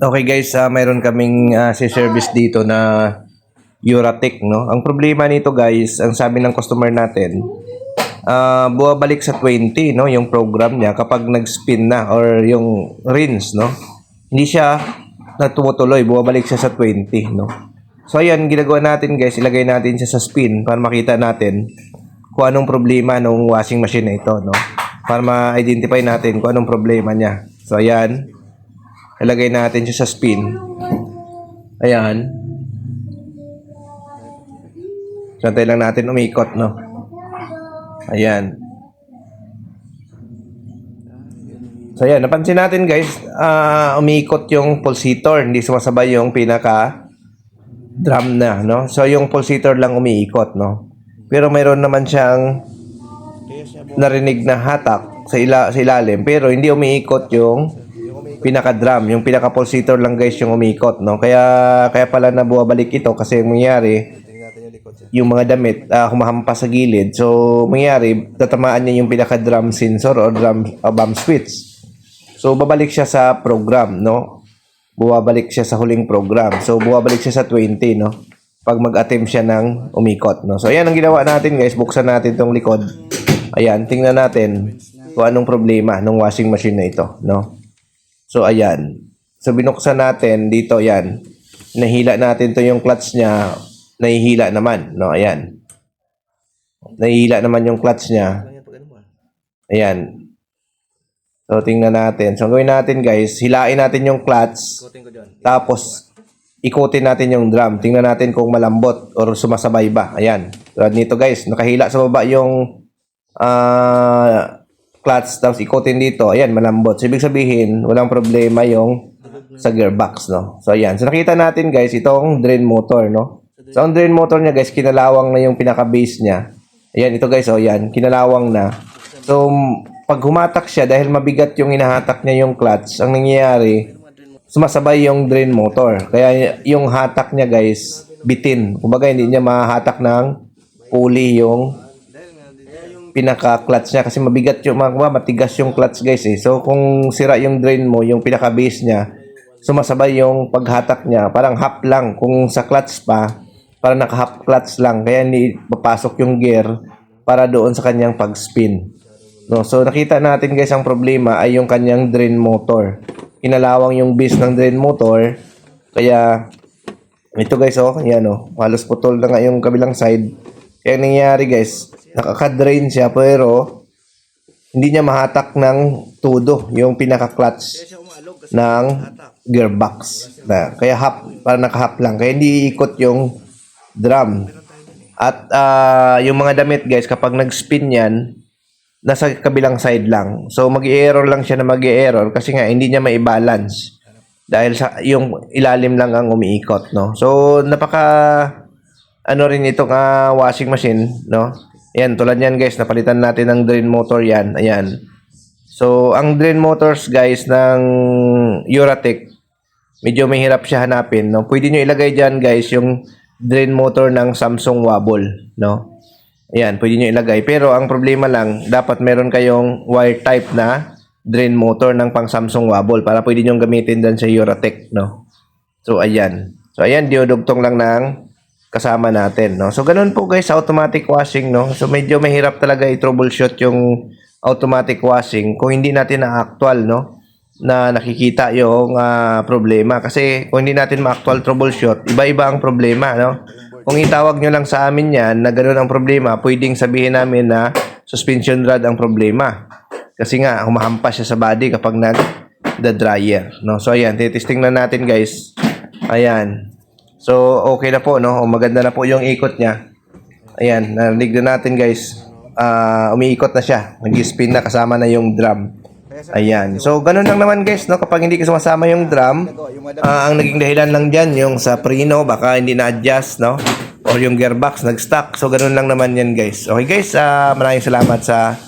Okay guys, ah, mayroon kaming ah, si service dito na Euratech, no? Ang problema nito guys, ang sabi ng customer natin, ah buwabalik sa 20, no? Yung program niya kapag nag-spin na or yung rinse, no? Hindi siya na tumutuloy, buwabalik siya sa 20, no? So ayan, ginagawa natin guys, ilagay natin siya sa spin para makita natin kung anong problema ng washing machine na ito, no? Para ma-identify natin kung anong problema niya. So ayan, ilagay natin siya sa spin. Ayan. Santay lang natin umikot, no? Ayan. So, ayan. Napansin natin, guys, ah umikot yung pulsator. Hindi sumasabay yung pinaka drum na, no? So, yung pulsator lang umiikot, no? Pero mayroon naman siyang narinig na hatak sa, ila sa ilalim. Pero hindi umiikot yung pinaka-drum. Yung pinaka-pulsator lang, guys, yung umiikot, no? Kaya, kaya pala na buwabalik ito kasi yung mangyari, yung mga damit ah, humahampas sa gilid. So, mangyari, tatamaan niya yung pinaka-drum sensor or drum uh, bump switch. So, babalik siya sa program, no? Buwabalik siya sa huling program. So, buwabalik siya sa 20, no? Pag mag-attempt siya ng umikot, no? So, ayan ang ginawa natin, guys. Buksan natin tong likod. Ayan, tingnan natin kung anong problema ng washing machine na ito, no? So, ayan. So, binuksan natin dito, ayan. Nahila natin to yung clutch niya. Nahihila naman, no? Ayan. Nahihila naman yung clutch niya. Ayan. So, tingnan natin. So, gawin natin, guys, hilain natin yung clutch. Tapos, ikutin natin yung drum. Tingnan natin kung malambot or sumasabay ba. Ayan. Tulad nito, guys. Nakahila sa baba yung ah clutch. Tapos, ikutin dito. Ayan, malambot. So, ibig sabihin, walang problema yung sa gearbox, no? So, ayan. So, nakita natin, guys, itong drain motor, no? So, ang drain motor niya, guys, kinalawang na yung pinaka-base niya. Ayan, ito, guys, oh, yan. Kinalawang na. So, pag humatak siya, dahil mabigat yung inahatak niya yung clutch, ang nangyayari, sumasabay yung drain motor. Kaya yung hatak niya, guys, bitin. Kumbaga, hindi niya mahatak ng pulley yung pinaka-clutch niya kasi mabigat yung mga matigas yung clutch guys eh. So kung sira yung drain mo, yung pinaka-base niya, sumasabay yung paghatak niya, parang half lang. Kung sa clutch pa, parang naka-half clutch lang. Kaya hindi papasok yung gear para doon sa kanyang pag-spin. No, so nakita natin guys ang problema ay yung kanyang drain motor. Inalawang yung base ng drain motor. Kaya ito guys oh, yan oh, halos putol na nga yung kabilang side. Kaya ang nangyayari guys, nakaka-drain siya pero hindi niya mahatak ng tudo yung pinaka-clutch ng gearbox. Na, kaya half, para naka-half lang. Kaya hindi iikot yung drum. At ah, yung mga damit guys, kapag nag-spin yan, nasa kabilang side lang. So mag-error lang siya na mag-error kasi nga hindi niya mai-balance. Dahil sa yung ilalim lang ang umiikot, no. So napaka ano rin itong ah, washing machine, no? Ayan, tulad yan guys, napalitan natin ng drain motor yan. Ayan. So, ang drain motors guys ng Euratech, medyo mahirap siya hanapin, no? Pwede nyo ilagay dyan guys yung drain motor ng Samsung Wabble, no? Ayan, pwede nyo ilagay. Pero ang problema lang, dapat meron kayong wire type na drain motor ng pang Samsung Wabble para pwede nyo gamitin dyan sa Euratech, no? So, ayan. So, ayan, diodugtong lang ng kasama natin, no? So, ganun po guys, automatic washing, no? So, medyo mahirap talaga i-troubleshoot yung automatic washing kung hindi natin na-actual, no? Na nakikita yung ah, problema. Kasi kung hindi natin ma-actual troubleshoot, iba-iba ang problema, no? Kung itawag nyo lang sa amin yan na ganun ang problema, pwedeng sabihin namin na suspension rod ang problema. Kasi nga, humahampas siya sa body kapag nag the dryer, no? So, ayan, titesting na natin, guys. Ayan. So, okay na po, no? O, maganda na po yung ikot niya. Ayan, narinig na natin, guys. Ah, umiikot na siya. Nag-spin na kasama na yung drum. Ayan. So, ganun lang naman, guys, no? Kapag hindi sumasama yung drum, ah, ang naging dahilan lang dyan, yung sa preno, baka hindi na-adjust, no? Or yung gearbox, nag-stuck. So, ganun lang naman yan, guys. Okay, guys, ah, maraming salamat sa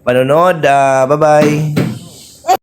panonood. Ah, bye-bye.